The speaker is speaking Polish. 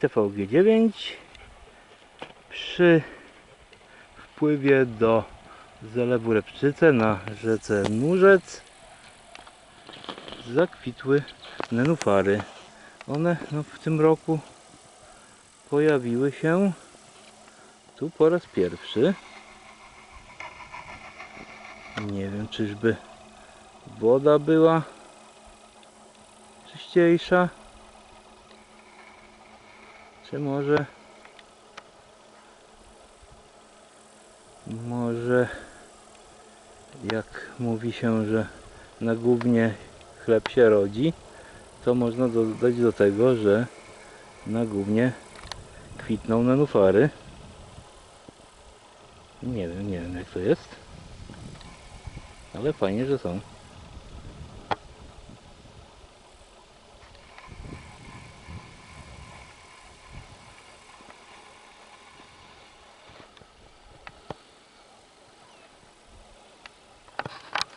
TVG9 przy wpływie do zalewu Repczyce na rzece Murzec zakwitły nenufary. One no, w tym roku pojawiły się tu po raz pierwszy. Nie wiem, czyżby woda była czyściejsza, czy może może jak mówi się, że na gównie chleb się rodzi, to można dodać do tego, że na gównie kwitną nenufary. Nie wiem, nie wiem jak to jest. Ale fajnie, że są.